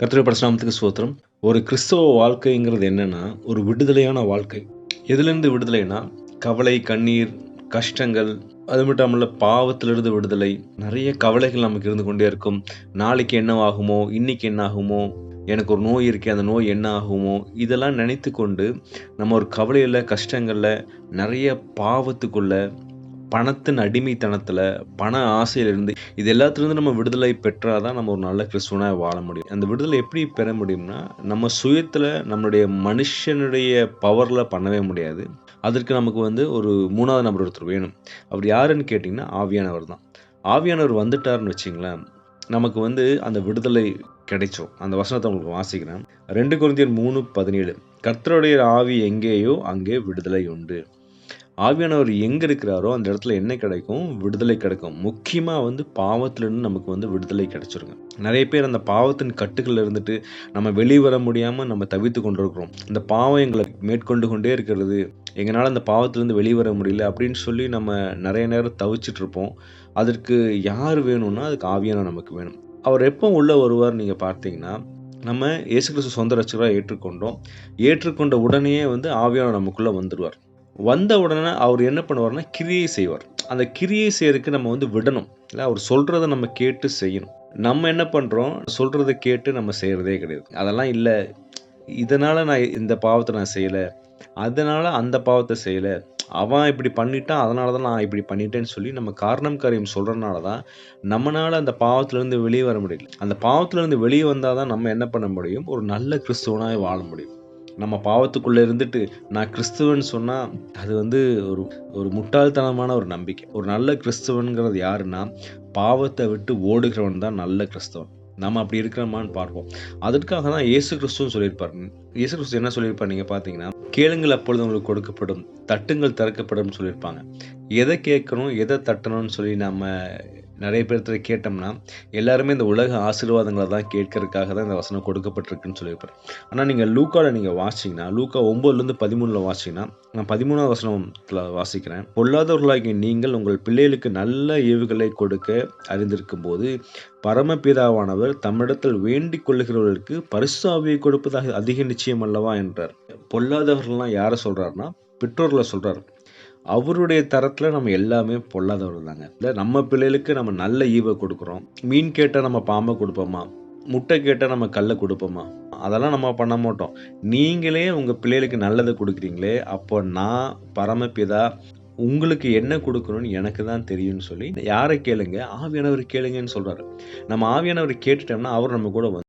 கர்த்தரை பரசுராமத்துக்கு ஸ்தோத்திரம். ஒரு கிறிஸ்தவ வாழ்க்கைங்கிறது என்னன்னா ஒரு விடுதலையான வாழ்க்கை. எதுலேருந்து விடுதலைனா கவலை கண்ணீர் கஷ்டங்கள் அது மட்டும் இல்லாமல் பாவத்திலிருந்து விடுதலை. நிறைய கவலைகள் நமக்கு இருந்து கொண்டே இருக்கும். நாளைக்கு என்ன ஆகுமோ இன்னைக்கு என்ன ஆகுமோ எனக்கு ஒரு நோய் இருக்கே அந்த நோய் என்ன ஆகுமோ இதெல்லாம் நினைத்து கொண்டு நம்ம ஒரு கவலையில் கஷ்டங்களில் நிறைய பாவத்துக்குள்ளே பணத்தின் அடிமைத்தனத்தில் பண ஆசையிலிருந்து இது எல்லாத்துலேருந்து நம்ம விடுதலை பெற்றால் தான் நம்ம ஒரு நல்ல கிறிஸ்துவனாக வாழ முடியும். அந்த விடுதலை எப்படி பெற முடியும்னா நம்ம சுயத்தில் நம்மளுடைய மனுஷனுடைய பவரில் பண்ணவே முடியாது. அதற்கு நமக்கு வந்து ஒரு மூணாவது நபர் ஒருத்தர் வேணும். அவர் யாருன்னு கேட்டிங்கன்னா ஆவியானவர் தான். ஆவியானவர் வந்துட்டாருன்னு வச்சிங்களேன் நமக்கு வந்து அந்த விடுதலை கிடைச்சோம். அந்த வசனத்தை உங்களுக்கு வாசிக்கிறேன். ரெண்டு குருந்தியர் மூணு பதினேழு கர்த்தருடைய ஆவி எங்கேயோ அங்கே விடுதலை உண்டு. ஆவியானவர் எங்கே இருக்கிறாரோ அந்த இடத்துல என்ன கிடைக்கும் விடுதலை கிடைக்கும். முக்கியமாக வந்து பாவத்திலிருந்து நமக்கு வந்து விடுதலை கிடைச்சிருங்க. நிறைய பேர் அந்த பாவத்தின் கட்டுகளில் இருந்துட்டு நம்ம வெளியே வர முடியாமல் நம்ம தவித்து கொண்டிருக்கிறோம். இந்த பாவம் எங்களை மேற்கொண்டு கொண்டே இருக்கிறது. எங்களால் அந்த பாவத்திலேருந்து வெளியே வர முடியல அப்படின்னு சொல்லி நம்ம நிறைய நேரம் தவிச்சிட்டு இருப்போம். அதற்கு யார் வேணும்னா அதுக்கு ஆவியான நமக்கு வேணும். அவர் எப்போ உள்ளே வருவார் நீங்கள் பார்த்தீங்கன்னா நம்ம இயேசு கிறிஸ்து சொந்த ரசிகராக ஏற்றுக்கொண்டோம். ஏற்றுக்கொண்ட உடனே வந்து ஆவியான நமக்குள்ளே வந்துடுவார் வந்த உடனே அவர் என்ன பண்ணுவார்னா கிரியை செய்வார். அந்த கிரியை செய்யறதுக்கு நம்ம வந்து விடணும். இல்லை அவர் சொல்கிறத நம்ம கேட்டு செய்யணும். நம்ம என்ன பண்ணுறோம் சொல்கிறத கேட்டு நம்ம செய்கிறதே கிடையாது. அதெல்லாம் இல்லை. இதனால் நான் இந்த பாவத்தை நான் செய்யலை. அதனால் அந்த பாவத்தை செய்யலை. அவன் இப்படி பண்ணிட்டான் அதனால தான் நான் இப்படி பண்ணிட்டேன்னு சொல்லி நம்ம காரணம் காரியம் சொல்கிறனால தான் நம்மளால் அந்த பாவத்திலேருந்து வெளியே வர முடியல. அந்த பாவத்திலேருந்து வெளியே வந்தால் தான் நம்ம என்ன பண்ண முடியும்? ஒரு நல்ல கிறிஸ்துவனாக வாழ முடியும். நம்ம பாவத்துக்குள்ளே இருந்துட்டு நான் கிறிஸ்துவன் சொன்னால் அது வந்து ஒரு ஒரு முட்டாள்தனமான ஒரு நம்பிக்கை. ஒரு நல்ல கிறிஸ்துவன்கிறது யாருன்னா பாவத்தை விட்டு ஓடுகிறவன் தான் நல்ல கிறிஸ்தவன். நம்ம அப்படி இருக்கிறோமான்னு பார்ப்போம். அதற்காக தான் இயேசு கிறிஸ்துவன் சொல்லியிருப்பார். இயேசு கிறிஸ்து என்ன சொல்லியிருப்பார் நீங்கள் பார்த்தீங்கன்னா கேளுங்கள் அப்பொழுது உங்களுக்கு கொடுக்கப்படும் தட்டுங்கள் திறக்கப்படும் சொல்லியிருப்பாங்க. எதை கேட்கணும் எதை தட்டணும்னு சொல்லி நம்ம நிறைய பேர்த்த கேட்டோம்னா எல்லாருமே இந்த உலக ஆசீர்வாதங்களை தான் கேட்கறதுக்காக தான் இந்த வசனம் கொடுக்கப்பட்டிருக்குன்னு சொல்லியிருப்பார். ஆனால் நீங்கள் லூக்காவில் நீங்கள் வாசிங்கன்னா லூக்கா ஒம்போதுலேருந்து பதிமூணில் வாசிங்கன்னா நான் பதிமூணாவது வசனத்தில் வாசிக்கிறேன். பொல்லாதவர்களாகிய நீங்கள் உங்கள் பிள்ளைகளுக்கு நல்ல ஏவுகளை கொடுக்க அறிந்திருக்கும் போது பரமபிதாவானவர் தம்மிடத்தில் வேண்டிக் கொள்ளுகிறவர்களுக்கு பரிசாவியை கொடுப்பதாக அதிக நிச்சயம் அல்லவா என்றார். பொல்லாதவர்கள்லாம் யாரை சொல்கிறாருன்னா பெற்றோர்களை சொல்கிறார் அவருடைய தரத்தில் நம்ம எல்லாமே பொல்லாதவர்கள் தாங்க. இல்லை நம்ம பிள்ளைகளுக்கு நம்ம நல்ல ஈவை கொடுக்குறோம். மீன் கேட்டால் நம்ம பாம்பை கொடுப்போமா? முட்டை கேட்டால் நம்ம கல்லை கொடுப்போமா? அதெல்லாம் நம்ம பண்ண மாட்டோம். நீங்களே உங்கள் பிள்ளைகளுக்கு நல்லதை கொடுக்குறீங்களே அப்போ நான் பரமபிதா உங்களுக்கு என்ன கொடுக்கணும்னு எனக்கு தான் தெரியும்னு சொல்லி யாரை கேளுங்க? ஆவியானவர் கேளுங்கன்னு சொல்கிறாரு நம்ம ஆவியானவர் கேட்டுட்டோம்னா அவர் நம்ம கூட வந்து